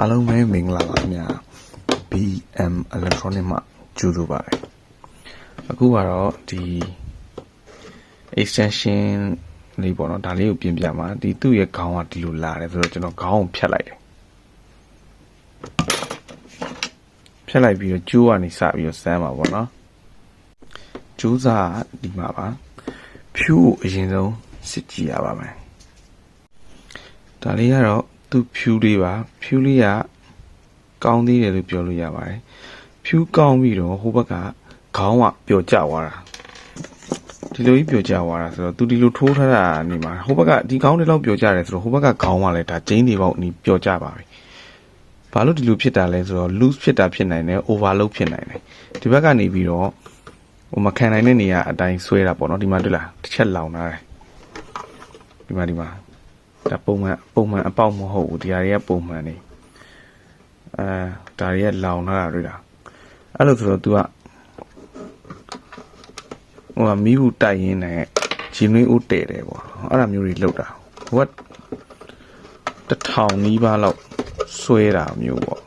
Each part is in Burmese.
အားလုံးပဲမင်္ဂလာပါခင်ဗျာ BM Electronic မှကြိုဆိုပါတယ်အခုကတော့ဒီ extension လေးပေါ့နော်ဒါလေးကိုပြင်ပြမှာဒီသူ့ရဲ့ခေါင်းကဒီလိုလာတယ်ဆိုတော့ကျွန်တော်ခေါင်းကိုဖြတ်လိုက်တယ်ဖြတ်လိုက်ပြီးတော့ကျိုးကနေစပြီးတော့စမ်းပါပေါ့နော်ကျိုးစားကဒီမှာပါဖြူကိုအရင်ဆုံးစစ်ကြည့်ရပါမယ်ဒါလေးကတော့ သူ့ဖြူလေးပါဖြူလေးကကောင်းသေးတယ်လို့ပြောလို့ရပါတယ်ဖြူကောင်းပြီးတော့ဟိုဘက်ကခေါင်းကပျော်ကျသွားတာဒီလိုကြီးပျော်ကျသွားတာဆိုတော့သူဒီလိုထိုးထားတာနေမှာဟိုဘက်ကဒီခေါင်းတွေလောက်ပျော်ကျတယ်ဆိုတော့ဟိုဘက်ကခေါင်းကလည်းဒါကျင်းတွေပေါ့နီးပျော်ကျပါပြီဘာလို့ဒီလိုဖြစ်တာလဲဆိုတော့ loose ဖြစ်တာဖြစ်နိုင်တယ် overload ဖြစ်နိုင်တယ်ဒီဘက်ကနေပြီးတော့ဟိုမခံနိုင်တဲ့နေရာအတိုင်းဆွဲတာပေါ့နော်ဒီမှာတွေ့လားတစ်ချက်လောင်ထားတယ်ဒီမှာဒီမှာ ဒါပုံမှန်ပုံမှန်အပေါက်မဟုတ်ဘူးဒီဟာတွေကပုံမှန်နေအဲဒါတွေကလောင်ထားတာတွေ့လားအဲ့လိုဆိုတော့ तू ကဟိုကမီးဘူးတိုက်ရင်းနဲ့ဂျင်းနွေးဦးတဲတယ်ပေါ့အဲ့ဒါမျိုးတွေလောက်တာဟိုကတစ်ထောင်နီးပါးလောက်ဆွဲတာမျိုးပေါ့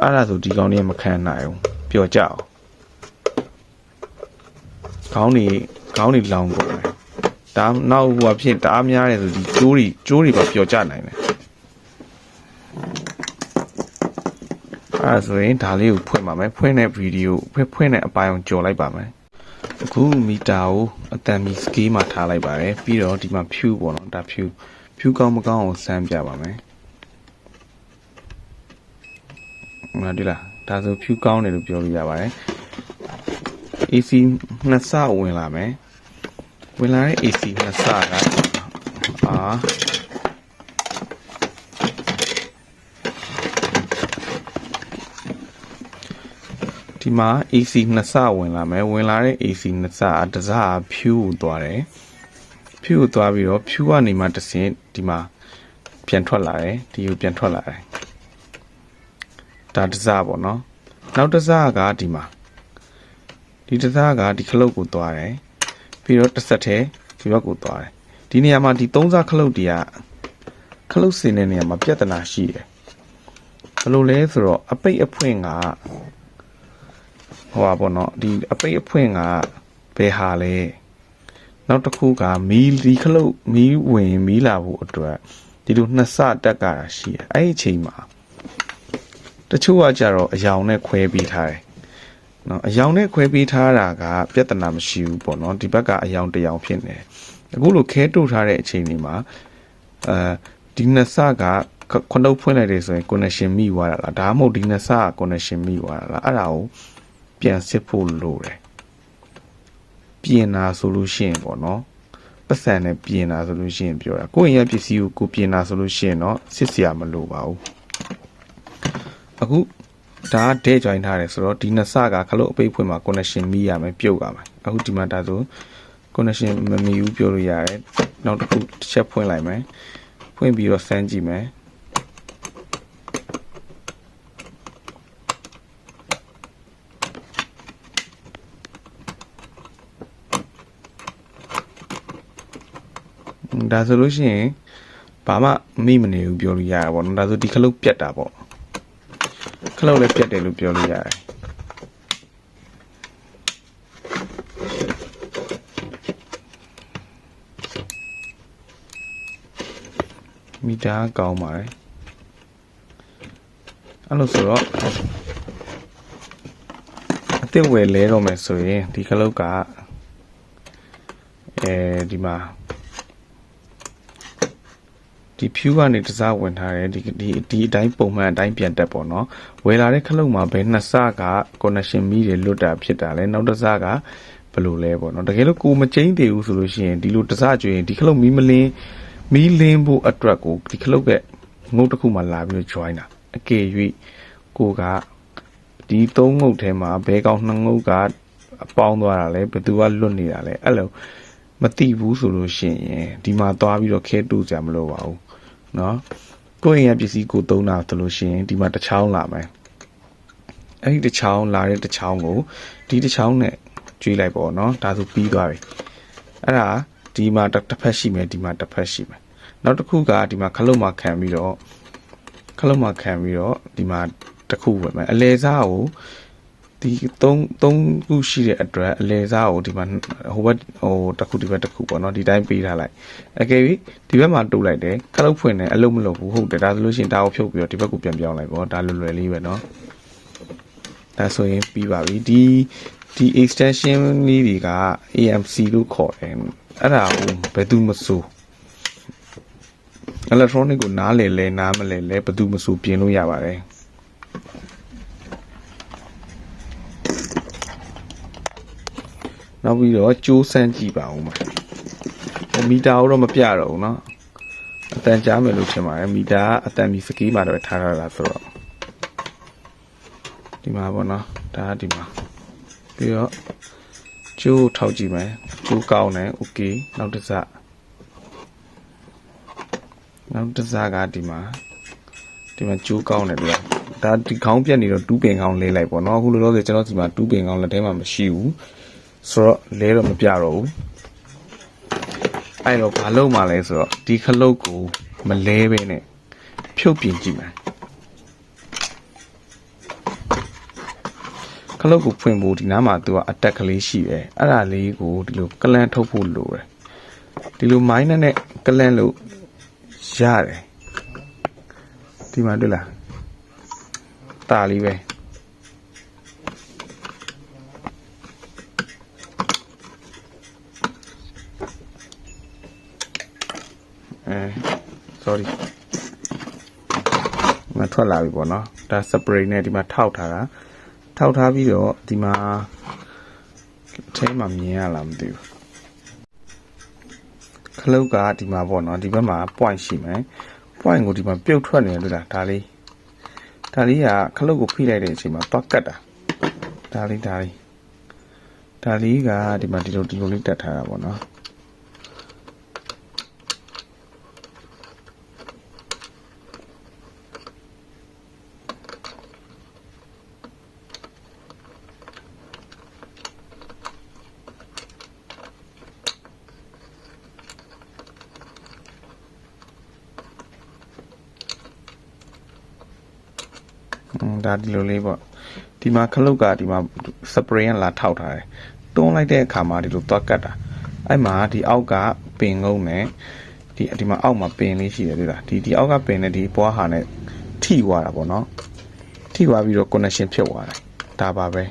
အဲ့ဒါဆိုဒီကောင်တွေကမခံနိုင်ဘူးပျော်ကြအောင်ခေါင်းတွေခေါင်းတွေလောင်ကုန်တယ် ဒါနောက်ဟိုအဖြစ်တအားများတယ်ဆိုဒီကျိုးတွေကျိုးတွေပါပျော်ကျနိုင်တယ်အဲဒါဆိုရင်ဒါလေးကိုဖွင့်ပါမယ်ဖွင့်တဲ့ဗီဒီယိုဖွင့်ဖွင့်တဲ့အပိုင်းကိုကြော်လိုက်ပါမယ်အခုမီတာကိုအတန်မီစကေးမှာထားလိုက်ပါတယ်ပြီးတော့ဒီမှာဖြူပေါ့နော်ဒါဖြူဖြူကောင်းမကောင်းကိုစမ်းပြပါမယ်ဟိုဒီလားဒါဆိုဖြူကောင်းတယ်လို့ပြောလို့ရပါတယ် AC နှစ်ဆဝင်လာမယ် ဝင်လာတဲ့ AC နှစ်ဆကအာဒီမှာ AC နှစ်ဆဝင်လာမယ်ဝင်လာတဲ့ AC နှစ်ဆအတစားဖြူကိုသွားတယ်ဖြူကိုသွားပြီးတော့ဖြူကနေမှတစ်ဆင့်ဒီမှာပြန်ထွက်လာတယ်ဒီကိုပြန်ထွက်လာတယ်ဒါတစားပေါ့နော်နောက်တစားကဒီမှာဒီတစားကဒီခလုတ်ကိုသွားတယ် ပြီးတော့တစ်ဆက်တည်းဒီဘက်ကိုသွားတယ်ဒီနေရာမှာဒီသုံးစားခလုတ်တွေကခလုတ်စင်တဲ့နေရာမှာပြဿနာရှိတယ်ဘယ်လိုလဲဆိုတော့အပိတ်အဖွင့်ကဟိုပါပေါ့နော်ဒီအပိတ်အဖွင့်ကဘယ်ဟာလဲနောက်တစ်ခုကမီးဒီခလုတ်မီးဝင်မီးလာဖို့အတွက်ဒီလိုနှစ်ဆတက်ကြတာရှိတယ်အဲ့ဒီအချိန်မှာတချို့ကကြတော့အယောင်နဲ့ခွဲပြီးထားတယ် နော်အယောင်နဲ့ခွဲပေးထားတာကပြဿနာမရှိဘူးပေါ့နော်ဒီဘက်ကအယောင်တစ်ယောင်ဖြစ်နေတယ်အခုလိုခဲတို့ထားတဲ့အချိန်ဒီမှာအဲဒီနှစ်ဆကခွန်းတော့ဖွင့်လိုက်တယ်ဆိုရင် connection မိသွားတာလားဒါမှမဟုတ်ဒီနှစ်ဆက connection မိသွားတာလားအဲ့ဒါကိုပြန်စစ်ဖို့လိုတယ်ပြင်တာဆိုလို့ရှိရင်ပေါ့နော်ပတ်စံနဲ့ပြင်တာဆိုလို့ရှိရင်ပြောတာကိုယ့်ရဲ့ပစ္စည်းကိုကိုပြင်တာဆိုလို့ရှိရင်တော့စစ်စရာမလိုပါဘူးအခု ဒါကဒဲ join ထားတယ်ဆိုတော့ဒီနှစ်ဆကခလုတ်အပိတ်ဖွင့်မှာ connection မိရမယ်ပြုတ်ရမယ်အခုဒီမှာဒါဆို connection မမီဘူးပြောလို့ရတယ်နောက်တစ်ခုတစ်ချက်ဖွင့်လိုက်မယ်ဖွင့်ပြီးတော့စမ်းကြည့်မယ်ဒါဆိုလို့ရှိရင်ဘာမှမိမနေဘူးပြောလို့ရတာပေါ့နော်ဒါဆိုဒီခလုတ်ပြတ်တာပေါ့ ခလုတ်လည်းပြတ်တယ်လို့ပြောလို့ရတယ်မီတာကောင်းပါတယ်အဲ့လိုဆိုတော့အစ်စ်ဝယ်လဲတော့မယ်ဆိုရင်ဒီခလုတ်ကအဲဒီမှာ ဒီဖြူကနေတစားဝင်ထားတယ်ဒီဒီဒီအတိုင်းပုံမှန်အတိုင်းပြန်တက်ပေါ့နော်ဝယ်လာတဲ့ခလုတ်မှာဘယ်နှစ်စက connection မီးတွေလွတ်တာဖြစ်တာလဲနောက်တစ်စကဘယ်လိုလဲပေါ့နော်တကယ်လို့ကိုမချင်းသေးဘူးဆိုလို့ရှိရင်ဒီလိုတစားကျွရင်ဒီခလုတ်မီးမလင်းမီးလင်းဖို့အတွက်ကိုဒီခလုတ်ကငုတ်တစ်ခုမှလာပြီးတော့ join တာအကယ်၍ကိုကဒီသုံးငုတ်ထဲမှာဘဲကောင်နှစ်ငုတ်ကအပေါင်းသွားတာလဲဘယ်သူကလွတ်နေတာလဲအဲ့လိုမသိဘူးဆိုလို့ရှိရင်ဒီမှာသွားပြီးတော့ခဲတူးကြမလို့ပါဘူး နော်ကိုယ့်အိမ်ရပစ္စည်းကိုသုံးတာဆိုလို့ရှိရင်ဒီမှာတစ်ချောင်းလာမယ်အဲ့ဒီတစ်ချောင်းလာတဲ့တစ်ချောင်းကိုဒီတစ်ချောင်းနဲ့ကျွေးလိုက်ပေါ့နော်ဒါဆိုပြီးသွားပြီအဲ့ဒါဒီမှာတစ်ဖက်ရှိမယ်ဒီမှာတစ်ဖက်ရှိမယ်နောက်တစ်ခုကဒီမှာခလုတ်မှာခံပြီးတော့ခလုတ်မှာခံပြီးတော့ဒီမှာတစ်ခုဝင်မယ်အလဲစားကို ဒီ3 3ခုရှိတဲ့အတွက်အလဲစားကိုဒီမှာဟိုဘက်ဟိုတစ်ခုဒီဘက်တစ်ခုပေါ့နော်ဒီတိုင်းပေးထားလိုက်အကယ်၍ဒီဘက်မှာတိုးလိုက်တယ်ခလုတ်ဖွင့်တယ်အလုံးမလုံးဘူးဟုတ်တယ်ဒါဆိုလို့ရှိရင်ဒါကိုဖြုတ်ပြီးတော့ဒီဘက်ကိုပြန်ပြောင်းလိုက်ပေါ့ဒါလွယ်လွယ်လေးပဲနော်ဒါဆိုရင်ပြီးပါပြီဒီဒီ extension လေးတွေက AMC လို့ခေါ်တယ်အဲ့ဒါကိုဘယ်သူမဆို electronic ကိုနားလေလဲနားမလဲလဲဘယ်သူမဆိုပြင်လို့ရပါတယ် နောက်ပြီးတော့ကြိုးစမ်းကြည့်ပါဦးမှာမီတာတော့မပြတော့ဘူးเนาะအတန်ကြားမယ်လို့ထင်ပါတယ်မီတာကအတန်မီစကီးမှာတော့ထားရတာဆိုတော့ဒီမှာပေါ့နော်ဒါကဒီမှာပြီးတော့ကျိုးထောက်ကြည့်မယ်ကျိုးကောင်းတယ်โอเคနောက်တစ်စနောက်တစ်စကဒီမှာဒီမှာကျိုးကောင်းတယ်ဗျာဒါဒီခေါင်းပြက်နေတော့တူးပင်ခေါင်းလေးလိုက်ပေါ့နော်အခုလောလောဆယ်ကျွန်တော်ဒီမှာတူးပင်ခေါင်းလက်ထဲမှာမရှိဘူး ဆိုတော့လဲတော့မပြတော့ဘူးအဲ့တော့ဘာလုပ်မှလဲဆိုတော့ဒီခလုတ်ကိုမလဲပဲနဲ့ဖြုတ်ပြင်ကြည့်မယ်ခလုတ်ကိုဖွင့်ဖို့ဒီနားမှာသူကအတက်ကလေးရှိတယ်အဲ့ဒါလေးကိုဒီလိုကလန်ထုတ်ဖို့လိုတယ်ဒီလိုမိုင်းနဲ့ကလန်လို့ရတယ်ဒီမှာတွေ့လားတာလေးပဲ အဲ sorry မထွက်လာပြီပေါ့နော်ဒါ spray နဲ့ဒီမှာထောက်ထားတာထောက်ထားပြီးတော့ဒီမှာအထဲမှာမြင်ရလားမသိဘူးခလုတ်ကဒီမှာပေါ့နော်ဒီဘက်မှာ point ရှိမယ် point ကိုဒီမှာပြုတ်ထွက်နေတယ်လို့လားဒါလေးဒါလေးကခလုတ်ကိုဖိလိုက်တဲ့အချိန်မှာသွားကတ်တာဒါလေးဒါလေးဒါလေးကဒီမှာဒီလိုဒီလိုလေးတက်ထားတာပေါ့နော် ဒါဒီလိုလေးပေါ့ဒီမှာခလုတ်ကဒီမှာစပရေးကလာထောက်ထားတယ်တွန်းလိုက်တဲ့အခါမှာဒီလိုသွားကတ်တာအဲ့မှာဒီအောက်ကပင်ငုံနဲ့ဒီဒီမှာအောက်မှာပင်လေးရှိတယ်တွေ့လားဒီဒီအောက်ကပင်နဲ့ဒီပွားဟာနဲ့ထိသွားတာပေါ့နော်ထိသွားပြီးတော့ connection ဖြစ်သွားတယ်ဒါပါပဲ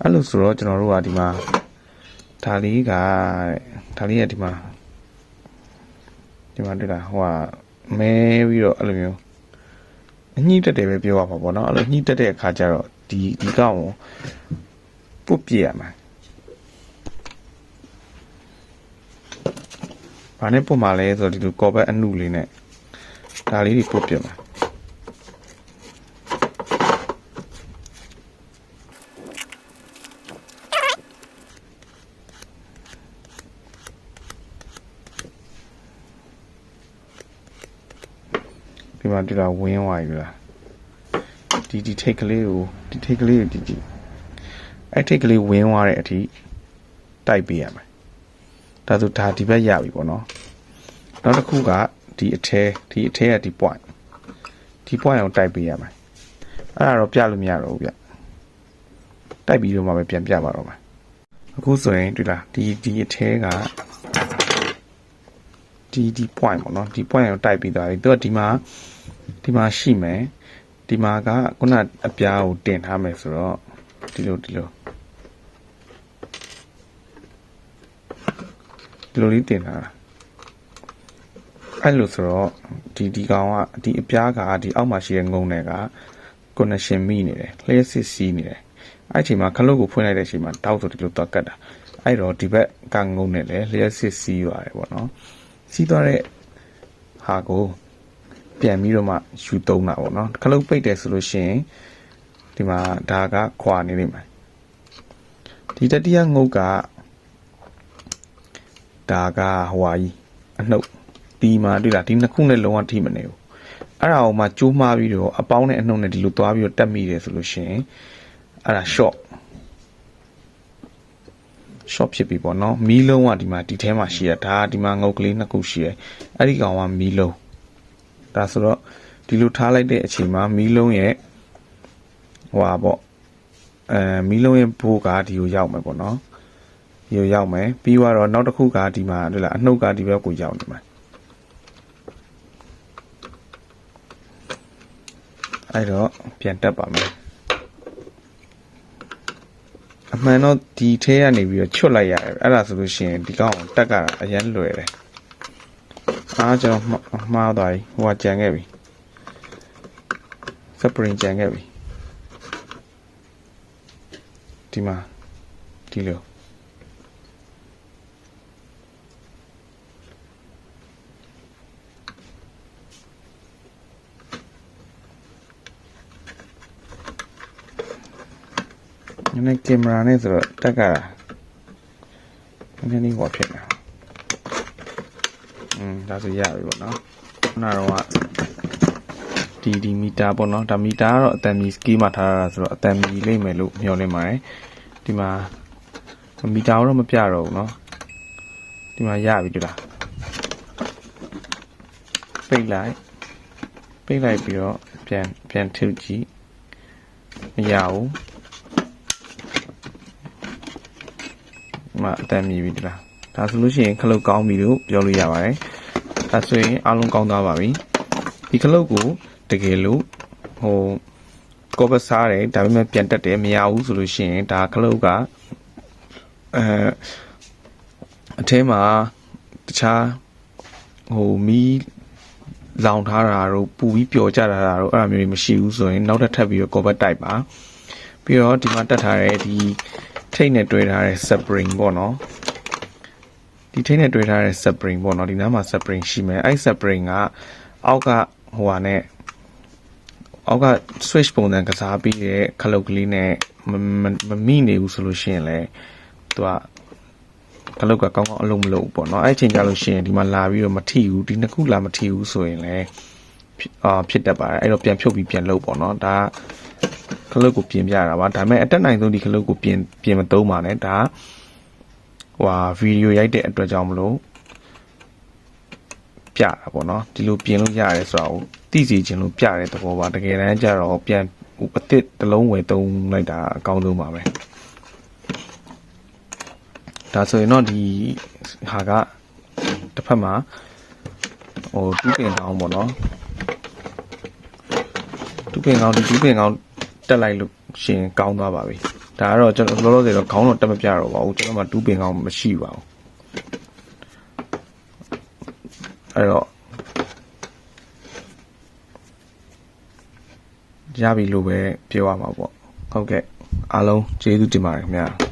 အဲ့လိုဆိုတော့ကျွန်တော်တို့ကဒီမှာဒါလေးကဒါလေးကဒီမှာ ဒီမှာတွေ့လားဟိုကမဲပြီးတော့အဲ့လိုမျိုးအညှိတက်တယ်ပဲပြောရမှာပေါ့နော်အဲ့လိုညှိတက်တဲ့အခါကျတော့ဒီဒီကောင်ကိုပုတ်ပြရမှာဘာနဲ့ပုတ်မှာလဲဆိုတော့ဒီလိုကော်ဘက်အနုလေးနဲ့ဒါလေးတွေပုတ်ပြမှာ ဒီမှာတွေ့လားဝင်းသွားပြီလားဒီဒီထိတ်ကလေးကိုဒီထိတ်ကလေးကိုဒီဒီအဲ့ထိတ်ကလေးဝင်းသွားတဲ့အထိတိုက်ပေးရမယ်ဒါဆိုဒါဒီဘက်ရပြီပေါ့နော်နောက်တစ်ခုကဒီအထဲဒီအထဲကဒီ point ဒီ point ကိုတိုက်ပေးရမယ်အဲ့ဒါတော့ပြလို့မရတော့ဘူးဗျတိုက်ပြီးတော့မှပဲပြန်ပြပါတော့မယ်အခုဆိုရင်တွေ့လားဒီဒီအထဲကဒီဒီ point ပေါ့နော်ဒီ point ကိုတိုက်ပြီးသွားပြီသူကဒီမှာ ဒီမှာရှိမယ်ဒီမှာကခုနအပြားကိုတင်ထားမယ်ဆိုတော့ဒီလိုဒီလိုဒီလိုလေးတင်ထားတာအဲ့လိုဆိုတော့ဒီဒီကောင်ကဒီအပြားကဒီအောက်မှာရှိတဲ့ငုံတွေက connection မိနေတယ်လျှက်စစ်စီးနေတယ်အဲ့အချိန်မှာခလုတ်ကိုဖွင့်လိုက်တဲ့အချိန်မှာတောက်ဆိုဒီလိုသွားကတ်တာအဲ့တော့ဒီဘက်ကငုံနဲ့လေလျှက်စစ်စီးရတယ်ပေါ့နော်စီးသွားတဲ့ဟာကို ပြန်ပြီးတော့မှယူသုံးတာပေါ့နော်ခလုတ်ပိတ်တယ်ဆိုလို့ရှိရင်ဒီမှာဒါကခွာနေလိမ့်မယ်ဒီတတိယငုတ်ကဒါကဟွာကြီးအနှုတ်ဒီမှာတွေ့လားဒီနှစ်ခုနဲ့လုံးဝထိမနေဘူးအဲ့ဒါအောင်မှကျိုးမှားပြီးတော့အပေါင်းနဲ့အနှုတ်နဲ့ဒီလိုသွားပြီးတော့တက်မိတယ်ဆိုလို့ရှိရင်အဲ့ဒါ short short ဖြစ်ပြီပေါ့နော်မီးလုံးကဒီမှာဒီထဲမှာရှိရဒါကဒီမှာငုတ်ကလေးနှစ်ခုရှိရအဲ့ဒီကောင်ကမီးလုံး ဒါဆိုတော့ဒီလိုထားလိုက်တဲ့အချိန်မှာမီးလုံးရဲ့ဟွာပေါ့အဲမီးလုံးရဲ့ဘိုးကဒီကိုရောက်မယ်ပေါ့နော်ဒီကိုရောက်မယ်ပြီးတော့နောက်တစ်ခုကဒီမှာဟုတ်လားအနှုတ်ကဒီဘက်ကိုရောက်နေမှာအဲ့တော့ပြန်တက်ပါမယ်အမှန်တော့ဒီထဲကနေပြီးတော့ချွတ်လိုက်ရတယ်အဲ့ဒါဆိုလို့ရှိရင်ဒီကောင်ကိုတက်ကြတာအရင်လွယ်တယ် အားကျွန်တော်မှားမှားသွားပြီဟိုကကြံခဲ့ပြီစပရင်ကြံခဲ့ပြီဒီမှာဒီလိုနည်းနည်းကင်မရာနဲ့ဆိုတော့တက်ကြတာနည်းနည်းလေးဟောဖြစ်နေတာอืม ဒါဆိုရပြီပေါ့နော်ခုနကတော့ကဒီဒီမီတာပေါ့နော်ဒါမီတာကတော့အတန်မီစကီးမှာထားရတာဆိုတော့အတန်မီလိမ့်မယ်လို့မျှော်လင့်ပါတယ်ဒီမှာမီတာတော့မပြတော့ဘူးเนาะဒီမှာရပြီတူလားပိတ်လိုက်ပိတ်လိုက်ပြီးတော့ပြန်ပြန်ထုတ်ကြည့်မရဘူးဒီမှာအတန်မြည်ပြီတူလားဒါဆိုလို့ရှိရင်ခလုတ်ကောင်းပြီလို့ပြောလို့ရပါတယ် ဒါဆိုရင်အားလုံးကောင်းသွားပါပြီဒီခလုတ်ကိုတကယ်လို့ဟိုကောပစားတယ်ဒါပေမဲ့ပြန်တက်တယ်မရဘူးဆိုလို့ရှိရင်ဒါခလုတ်ကအဲအထဲမှာတခြားဟိုမီးလောင်ထားတာတို့ပူပြီးပျော်ကြတာတို့အဲ့လိုမျိုးတွေမရှိဘူးဆိုရင်နောက်တစ်ထပ်ပြီးတော့ကောပတ်တိုက်ပါပြီးတော့ဒီမှာတက်ထားတဲ့ဒီထိတ်နဲ့တွဲထားတဲ့ spring ပေါ့နော် ဒီထိတ်နဲ့တွဲထားတဲ့ spring ပေါ့နော်ဒီနားမှာ spring ရှိမယ်အဲ့ spring ကအောက်ကဟိုဟာနဲ့အောက်က switch ပုံစံကစားပြီးတဲ့ခလုတ်ကလေးနဲ့မမမမိနေဘူးဆိုလို့ရှိရင်လည်းသူကခလုတ်ကကောင်းကောင်းအလုံးမလုပ်ဘူးပေါ့နော်အဲ့အချိန်ကြလို့ရှိရင်ဒီမှာလာပြီးတော့မထိဘူးဒီနှစ်ခုလာမထိဘူးဆိုရင်လည်းဖြစ်အာဖြစ်တတ်ပါတယ်အဲ့တော့ပြန်ဖြုတ်ပြီးပြန်လုပ်ပေါ့နော်ဒါကခလုတ်ကိုပြင်ပြတာပါဒါပေမဲ့အတက်နိုင်ဆုံးဒီခလုတ်ကိုပြင်ပြင်မသုံးပါနဲ့ဒါ ဟိုဟာဗီဒီယိုရိုက်တဲ့အတွက်ကြောင့်မလို့ပြတာပေါ့နော်ဒီလိုပြင်လို့ရတယ်ဆိုတော့သိစီခြင်းလို့ပြတဲ့သဘောပါတကယ်တမ်းကျတော့ပြန်ဟိုအစ်စ်တစ်လုံးဝယ်သုံးလိုက်တာအကောင်းဆုံးပါပဲဒါဆိုရင်တော့ဒီဟာကတစ်ဖက်မှာဟိုတူးပင်ကောင်းပေါ့နော်တူးပင်ကောင်းဒီတူးပင်ကောင်းတက်လိုက်လို့ရှင်ကောင်းသွားပါပြီ ဒါကတော့ကျွန်တော်လောလောဆယ်တော့ခေါင်းတော့တက်မပြတော့ပါဘူးကျွန်တော်မှတူးပင်ကောင်းမရှိပါဘူးအဲ့တော့ရပြီလို့ပဲပြောရမှာပေါ့ဟုတ်ကဲ့အားလုံးကျေးဇူးတင်ပါတယ်ခင်ဗျာ